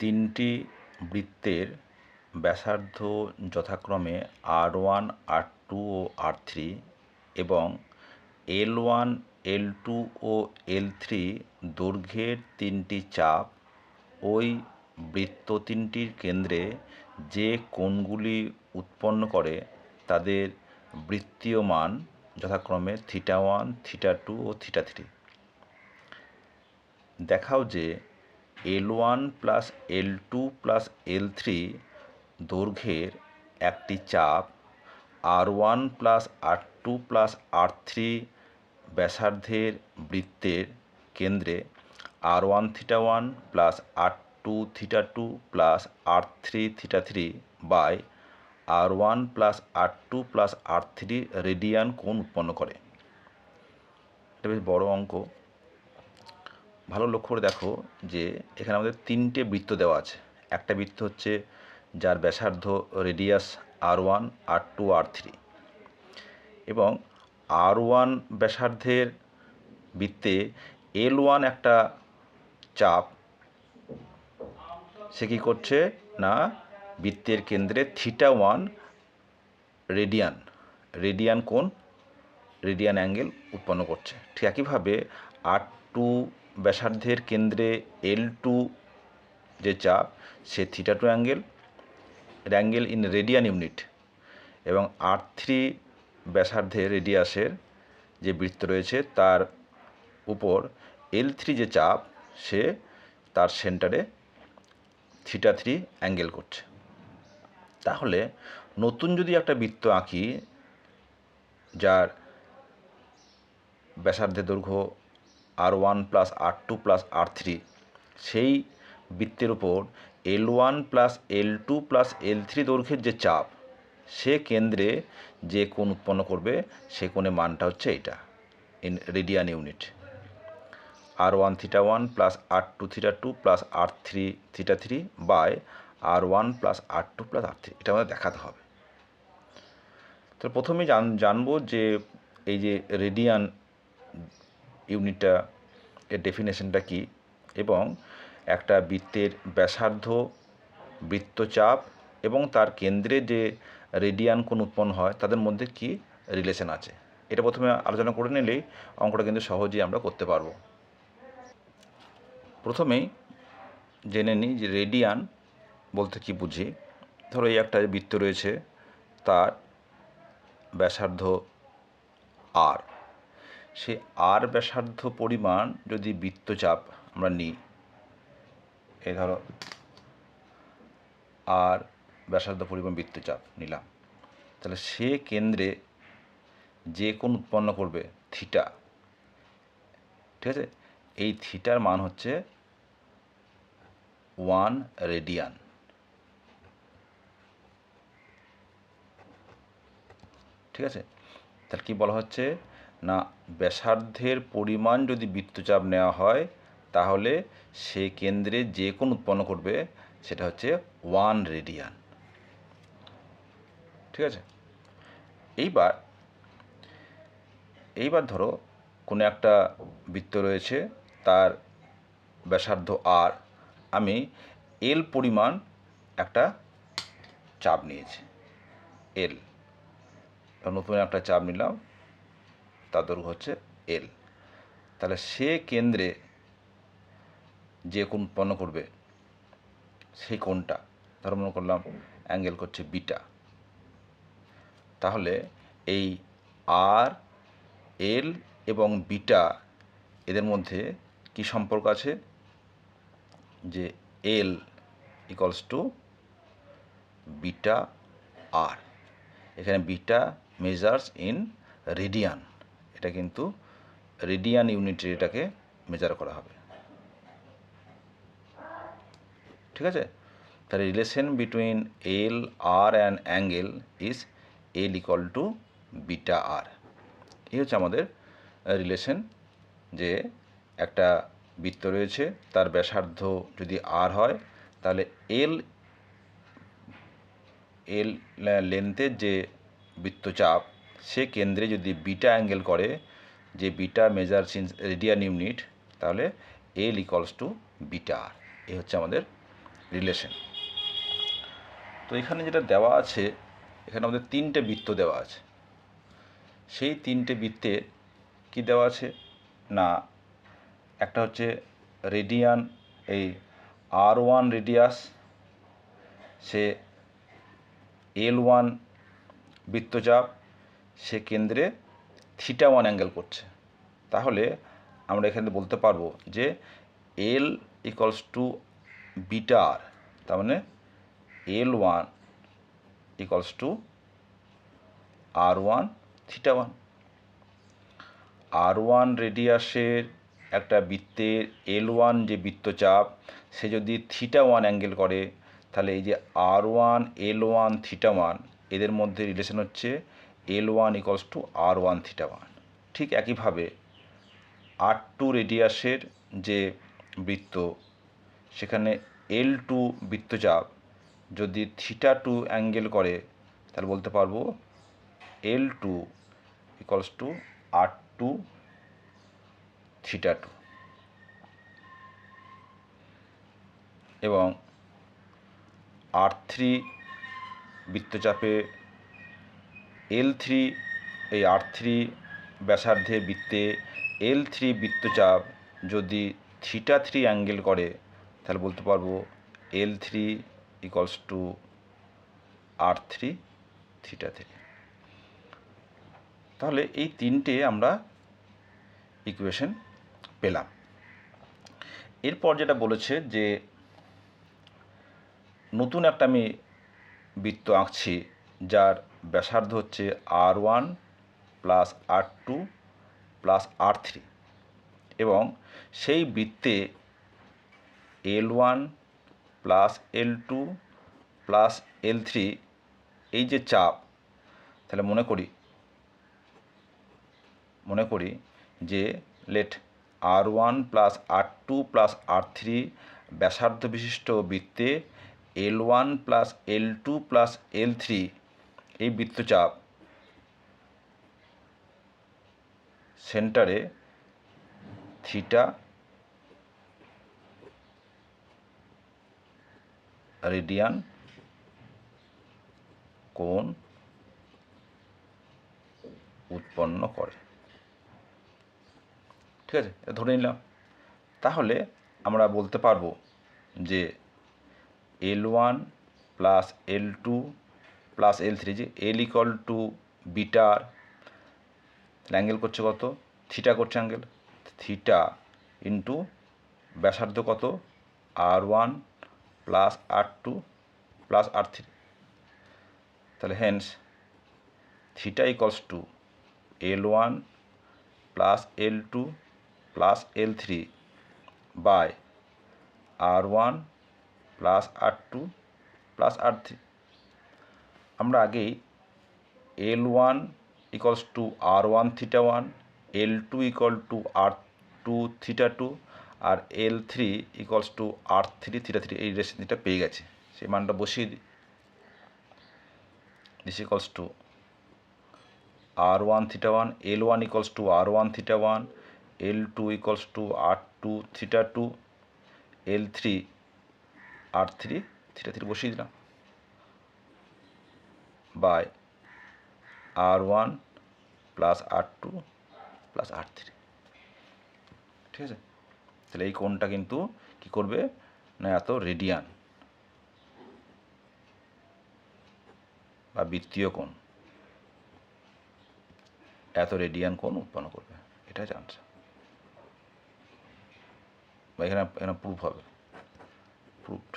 তিনটি বৃত্তের ব্যাসার্ধ যথাক্রমে আর ওয়ান, আর টু ও আর থ্রি এবং এল ওয়ান, এল টু ও এল থ্রি দৈর্ঘ্যের তিনটি চাপ ওই বৃত্ত তিনটির কেন্দ্রে যে কোণগুলি উৎপন্ন করে তাদের বৃত্তীয় মান যথাক্রমে থিটা ওয়ান, থিটা টু ও থিটা থ্রি। দেখাও যে L one plus L two plus L three দৈর্ঘ্যের একটি চাপ R one plus R two plus R three ব্যাসার্ধের বৃত্তের কেন্দ্রে R one theta one plus R two theta two plus R three theta three by R one plus R two plus R three radian কোণ উৎপন্ন করে। এটা বেশ বড় অঙ্ক। ভালো লক্ষ্য করে দেখো যে এখানে আমাদের তিনটে বৃত্ত দেওয়া আছে। একটা বৃত্ত হচ্ছে যার ব্যাসার্ধ radius R one, R two, R three. এবং আর ওয়ান ব্যাসার্ধের বৃত্তে এল ওয়ান একটা চাপ, সে কী করছে? না, বৃত্তের কেন্দ্রে থিটা ওয়ান রেডিয়ান রেডিয়ান কোণ, রেডিয়ান অ্যাঙ্গেল উৎপন্ন করছে। ঠিক একইভাবে আর টু ব্যাসার্ধের কেন্দ্রে এল টু যে চাপ, সে theta two angle angle in radian unit এবং আর থ্রি ব্যাসার্ধে রেডিয়াসের যে বৃত্ত রয়েছে, তার উপর এল থ্রি যে চাপ, সে তার সেন্টারে থিটা থ্রি অ্যাঙ্গেল করছে। তাহলে নতুন যদি একটা বৃত্ত আঁকি, যার ব্যাসার্ধের দৈর্ঘ্য R one plus R two plus R three সেই বৃত্তের ওপর L one plus L two plus L three দৈর্ঘ্যের যে চাপ, সে কেন্দ্রে যে কোণ উৎপন্ন করবে, সে কোণের মানটা হচ্ছে এটা in radian unit R one theta one plus R two theta two plus R three theta three by R one plus R two plus R three এটা আমাদের দেখাতে হবে। তো প্রথমে জান, জানব যে এই যে রেডিয়ান ইউনিটটা, এর ডেফিনেশনটা কী? এবং একটা বৃত্তের ব্যাসার্ধ, বৃত্তচাপ এবং তার কেন্দ্রে যে রেডিয়ান কোণ উৎপন্ন হয়, তাদের মধ্যে কি রিলেশন আছে? এটা প্রথমে আলোচনা করে নিলেই অঙ্কটা কিন্তু সহজেই আমরা করতে পারব। প্রথমেই জেনে নিই যে রেডিয়ান বলতে কি বুঝি? ধরো এই একটা বৃত্ত রয়েছে, তার ব্যাসার্ধ আর সে আর ব্যাসার্ধ পরিমাণ যদি বৃত্তচাপ আমরা নিই, এই ধরো আর ব্যাসার্ধ পরিমাণ বৃত্তচাপ নিলাম, তাহলে সে কেন্দ্রে যে কোন উৎপন্ন করবে থিটা, ঠিক আছে? এই থিটার মান হচ্ছে ওয়ান রেডিয়ান। ঠিক আছে? তাহলে কী বলা হচ্ছে? না, ব্যাসার্ধের পরিমাণ যদি বৃত্তচাপ নেওয়া হয়, তাহলে সে কেন্দ্রে যে কোণ উৎপন্ন করবে সেটা হচ্ছে ওয়ান রেডিয়ান। ঠিক আছে? এইবার এইবার ধরো কোনো একটা বৃত্ত রয়েছে, তার ব্যাসার্ধ আর আমি এল পরিমাণ একটা চাপ নিয়েছি। এল নতুন একটা চাপ নিলাম। তার দৈর্ঘ্য হচ্ছে এল। তাহলে সে কেন্দ্রে যে কোন উৎপন্ন করবে, সেই কোনটা ধরো মনে করলাম অ্যাঙ্গেল করছে বিটা। তাহলে এই আর, এল এবং বিটা এদের মধ্যে কি সম্পর্ক আছে? যে L equals to beta R. এখানে বিটা মেজার্স ইন রেডিয়ান এটা কিন্তু রেডিয়ান ইউনিটে এটাকে মেজার করা হবে। ঠিক আছে? তাহলে relation between L R and angle is L equal to beta R এই হচ্ছে আমাদের রিলেশন যে একটা বৃত্ত রয়েছে, তার ব্যাসার্ধ যদি আর হয়, তাহলে এল এল লেন্থের যে বৃত্তচাপ সে কেন্দ্রে যদি বিটা অ্যাঙ্গেল করে, যে beta measure since radian unit তাহলে L equals to beta R এই হচ্ছে আমাদের রিলেশন তো এখানে যেটা দেওয়া আছে, এখানে আমাদের তিনটে বৃত্ত দেওয়া আছে। সেই তিনটে বৃত্তে কি দেওয়া আছে? না, একটা হচ্ছে রেডিয়ান এই আর ওয়ান রেডিয়াস সে এল ওয়ান বৃত্তচাপ সে কেন্দ্রে থিটা ওয়ান অ্যাঙ্গেল করছে। তাহলে আমরা এখানে বলতে পারব যে L equals to beta R তার মানে L one equals to R one theta one R one রেডিয়াসের একটা বৃত্তের এল ওয়ান যে বৃত্তচাপ, সে যদি থিটা ওয়ান অ্যাঙ্গেল করে, তাহলে এই যে R one L one theta one এদের মধ্যে রিলেশন হচ্ছে L one equals to R one theta one ঠিক একইভাবে আর টু রেডিয়াসের যে বৃত্ত, সেখানে এল টু বৃত্তচাপ যদি থিটা টু অ্যাঙ্গেল করে, তাহলে বলতে পারব L two equals to R two theta two এবং আর থ্রি বৃত্তচাপে এল থ্রি এই আর থ্রি ব্যাসার্ধে বৃত্তে এল থ্রি বৃত্তচাপ যদি থিটা থ্রি অ্যাঙ্গেল করে, তাহলে বলতে পারব L three equals to R three theta three তাহলে এই তিনটে আমরা ইকুয়েশন পেলাম। এরপর যেটা বলেছে যে নতুন একটা আমি বৃত্ত আঁকছি, যার ব্যাসার্ধ হচ্ছে R one plus R two plus R three এবং সেই বৃত্তে L one plus L two plus L three এই যে চাপ, তাহলে মনে করি মনে করি যে let R one plus R two plus R three ব্যাসার্ধ বিশিষ্ট বৃত্তে L one plus L two plus L three এই বৃত্তচাপ সেন্টারে থিটা রেডিয়ান কোণ উৎপন্ন করে। ঠিক আছে? ধরে নিলাম। তাহলে আমরা বলতে পারব যে L one plus L two plus L three যে এল ইকল টু বিটার অ্যাঙ্গেল করছে কত? থিটা করছে অ্যাঙ্গেল থিটা ইন্টু ব্যাসার্ধ কত? R one plus R two plus R three তাহলে hence theta equals to L one plus L two plus L three by R one plus R two plus R three আমরা আগেই L one equals to R one theta one L two equal to R two theta two R L three equals to R three theta three এই রেসিপিটা পেয়ে গেছে। সেই মানটা বসিয়ে দিই। This equals to R one theta one L one equals to R one theta one L two equals to R two theta two L three R three theta three বসিয়ে দিলাম। By R one plus R two plus R three ঠিক আছে? তাহলে এই কোণটা কিন্তু কি করবে? না, এত রেডিয়ান বা বৃত্তীয় কোণ। এত রেডিয়ান কোণ উৎপন্ন করবে। এটা আনসার বা এখানে এখানে প্রুফ হবে। প্রুফড